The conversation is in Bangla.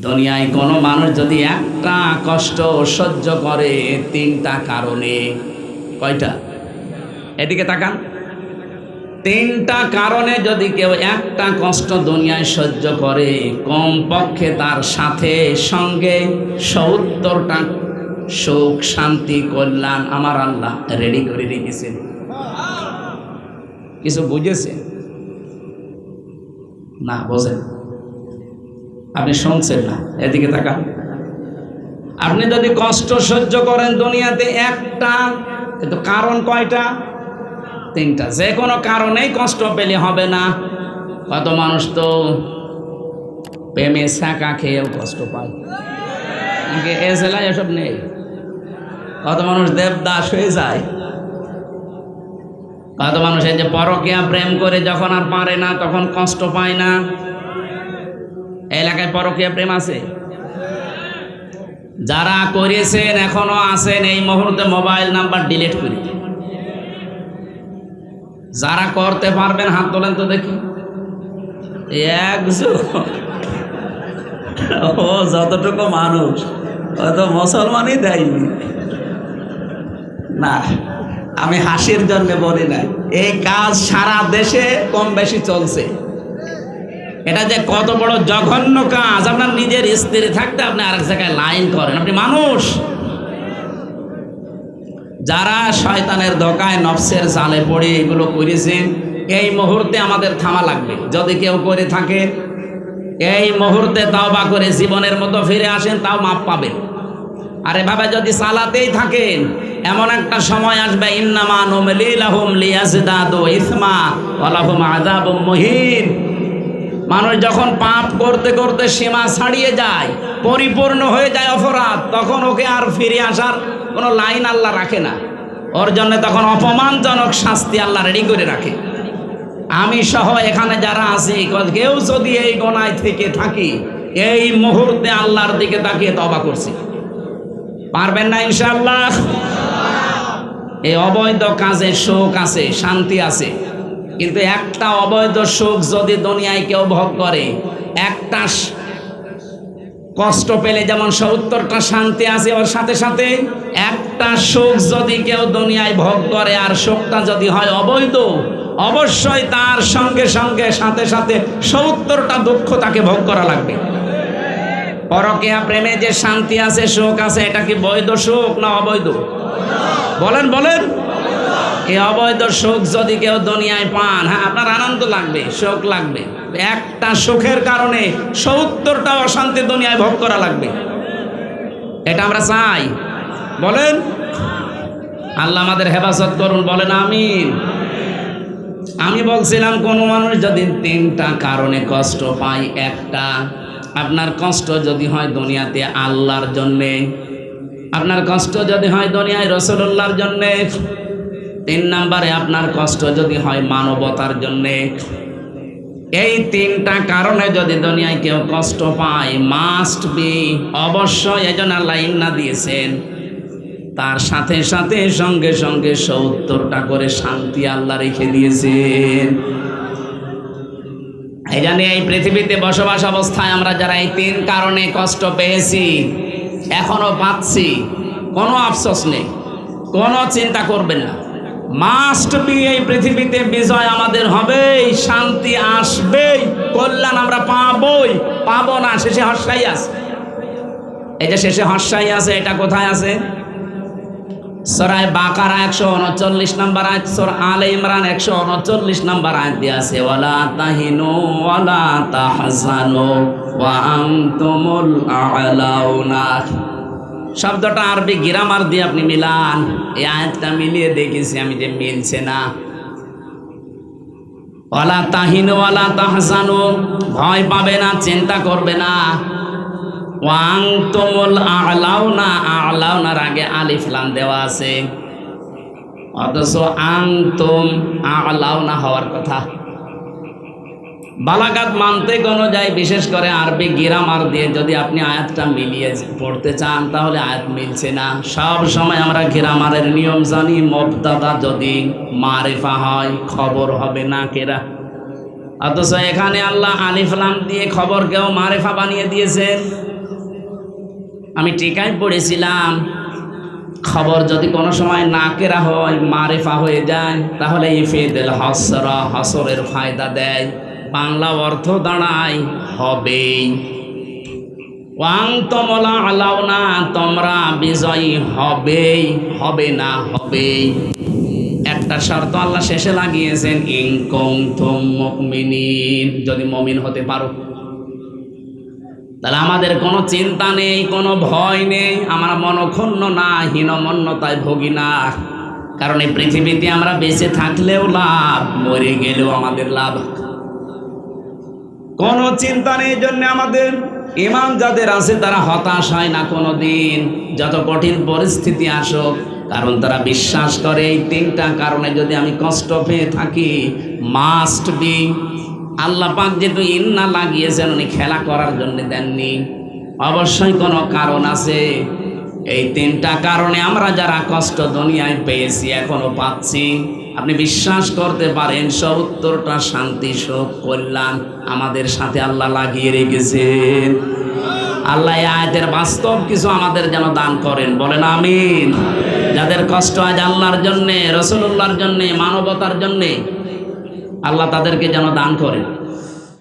দুনিয়ায় কোনো মানুষ যদি একটা কষ্ট সহ্য করে তিনটা কারণে, কয়টা? এদিকে তাকান। তিনটা কারণে যদি কেউ একটা কষ্ট দুনিয়ায় সহ্য করে, কমপক্ষে তার সাথে সঙ্গে সত্তরটা সুখ, শান্তি, কল্যাণ আমার আল্লাহ রেডি করে রেখেছেন। কিছু বুঝেছেন না, বোঝেন। আপনি শুনছেন না, এদিকে তাকান। আপনি যদি কষ্ট সহ্য করেন দুনিয়াতে একটা, কিন্তু কারণ কয়টা? তিনটা। যে কোনো কারণেই কষ্ট পেলে হবে না। কত মানুষ তো প্রেমে শাঁকা খেয়েও কষ্ট পায়। এ জেলায় এসব নেই? কত মানুষ দেবদাস হয়ে যায়। কত মানুষ এই যে পরকিয়া প্রেম করে যখন আর পারে না, তখন কষ্ট পায় না। এলাকায় পরকীয়া প্রেম আছে? যারা করেছেন, এখনও আছেন, এই মুহূর্তে মোবাইল নাম্বার ডিলিট করে। যারা করতে পারবেন, হাত তোলেন তো দেখি। একজন। ও, যতটুকু মানুষ অত মুসলমানই দেয়নি না, আমি হাসির জন্য বলি নাই। এই কাজ সারা দেশে কম বেশি চলছে। এটা যে কত বড় জঘন্য কাজ, আপনার নিজের স্ত্রী থাকতে আপনি আরেক জায়গায় লাইন করেন। আপনি মানুষ। যারা শয়তানের ধোকায় নফসের জালে পড়ে এগুলো করেছেন এই মুহূর্তে আমাদের থামা লাগবে। যদি কেউ করে থাকে, এই মুহূর্তে তাও বা করে জীবনের মতো ফিরে আসেন, তাও মাপ পাবেন। আর এভাবে যদি চালাতেই থাকেন, এমন একটা সময় আসবে, ইন্নামা নুমলিলাহুম লিয়াজদাদু ইসমা ওয়ালাহুম আযাবুম মুহিন। মানুষ যখন পাপ করতে করতে সীমা ছাড়িয়ে যায়, পরিপূর্ণ হয়ে যায় অপরাধ, তখন ওকে আর ফিরে আসার কোনো লাইন আল্লাহ রাখে না। ওর জন্য তখন অপমানজনক শাস্তি আল্লাহ রেডি করে রাখে। আমি সহ এখানে যারা আছি কেউ যদি এই গোনায় থেকে থাকি, এই মুহূর্তে আল্লাহর দিকে তাকিয়ে তবা করছি। পারবেন না ইনশাল্লাহ এই অবৈধ কাজে শোক আছে, শান্তি আছে। কিন্তু একটা অবৈধ সুখ যদি দুনিয়ায় কেউ ভোগ করে, একটা কষ্ট পেলে যেমন সত্তরটা শান্তি আছে, ওর সাথে সাথে একটা সুখ যদি কেউ দুনিয়ায় ভোগ করে আর সুখটা যদি হয় অবৈধ, অবশ্যই তার সঙ্গে সঙ্গে সাথে সাথে সত্তরটা দুঃখ তাকে ভোগ করা লাগবে। পরকেয়া প্রেমে যে শান্তি আছে, সুখ আছে, এটা কি বৈধ সুখ না অবৈধ? বলেন বলেন। এই অবৈধ সুখ যদি কেউ দুনিয়ায় পান হ্যাঁ আপনার আনন্দ লাগবে সুখ লাগবে। একটা সুখের কারণে সত্তরটা অশান্তি দুনিয়ায় ভোগ করা লাগবে। এটা আমরা চাই। বলেন। আল্লাহ আমাদের হেফাজত করুন, বলেন আমিন। আমি বলছিলাম, কোনো মানুষ যদি তিনটা কারণে কষ্ট পায়, একটা, আপনার কষ্ট যদি হয় দুনিয়াতে আল্লাহর জন্যে, আপনার কষ্ট যদি হয় দুনিয়ায় রসুল্লাহর জন্যে তিন নাম্বারে আপনার কষ্ট যদি হয় মানবতার জন্যে। এই তিনটা কারণে যদি দুনিয়ায় কেউ কষ্ট পায় মাস্ট বি অবশ্যই এজন আল্লাহ ইন্না দিয়েছেন। তার সাথে সাথে সঙ্গে সঙ্গে সত্তরটা করে শান্তি আল্লাহ রেখে দিয়েছেন। এই জানি এই পৃথিবীতে বসবাস অবস্থায় আমরা যারা এই তিন কারণে কষ্ট পেয়েছি, এখনও পাচ্ছি, কোনো আফসোস নেই, কোনো চিন্তা করবেন না। মাস্ট বি এই পৃথিবীতে বিজয় আমাদের হবেই, শান্তি আসবেই, কল্যাণ আমরা পাবই। পাবো না, শেষে হর্ষাই আছে। এই যে শেষে হর্ষাই আছে, এটা কোথায় আছে? সরাই বাকারা একশো উনচল্লিশ নম্বর আয়াত, সর আলে ইমরান একশো উনচল্লিশ নম্বর আয়াত দিয়ে আছে, ওয়ালা তাহিনু ওয়ালা তাহজানু ওয়া আনতুমুল আ'লাউনা। শব্দটা আরবি গ্রামার দিয়ে আপনি মিলান। এই আয়াতটা মিলিয়ে দেখেছি আমি যে মিলছে না। ওয়ালা তাহিনু, ওয়ালা তাহজানু, ভয় পাবে না, চিন্তা করবে না। ওয়াং তোমল আলাউনা, আলাউনার আগে আলিফ লাম দেওয়া আছে। অথচ আং তোম আলাউনা হওয়ার কথা। বালাগাত মানতে অনুযায়ী বিশেষ করে আরবি গিরামার দিয়ে যদি আপনি আয়াতটা মিলিয়ে পড়তে চান, তাহলে আয়াত মিলছে না। সব সময় আমরা গিরামারের নিয়ম জানি মবদাদা যদি মারেফা হয়, খবর হবে না কেরা। অথচ এখানে আল্লাহ আলিফলাম দিয়ে খবরকেও মারেফা বানিয়ে দিয়েছেন। আমি টিকায় পড়েছিলাম, খবর যদি কোনো সময় না কেরা হয়, মারেফা হয়ে যায়, তাহলে ইফেদেল হসরা, হসরের ফায়দা দেয়। বাংলা অর্থ দাঁড়ায় হবেই। ওয়াং তমলা আলাও না, তোমরা বিজয়ী হবেই, হবে না হবেই। একটা শর্ত আল্লাহ শেষে লাগিয়েছেন তুম মুমিনিন। যদি মমিন হতে পারো। তাহলে আমাদের কোনো চিন্তা নেই, কোনো ভয় নেই, আমরা মনক্ষুণ্ণ না, হীনমন্যতায় ভোগী না। কারণ এই পৃথিবীতে আমরা বেঁচে থাকলেও লাভ, মরে গেলেও আমাদের লাভ। কোনো চিন্তা নেই জন্য আমাদের ইমান যাদের আছে তারা হতাশ হয় না কোনো দিন যত কঠিন পরিস্থিতি আসুক, কারণ তারা বিশ্বাস করে এই তিনটা কারণে যদি আমি কষ্ট পেয়ে থাকি মাস্ট বি আল্লাহ পাক যেহেতু ইন্না লাগিয়েছেন, উনি খেলা করার জন্য দেননি। অবশ্যই কোনো কারণ আছে। এই তিনটা কারণে আমরা যারা কষ্ট দুনিয়ায় পেয়েছি, এখনও পাচ্ছি। আপনি বিশ্বাস করতে পারেন সত্তরটা শান্তি, সুখ, কল্যাণ আমাদের সাথে আল্লাহ লাগিয়ে রেখেছেন। আল্লাহ আয়াতের বাস্তব কিছু আমাদের যেন দান করেন। বলেন আমিন। যাদের কষ্ট আজ আল্লাহর জন্যে রসুল্লাহর জন্যে, মানবতার জন্যে, আল্লাহ তাদেরকে যেন দান করেন।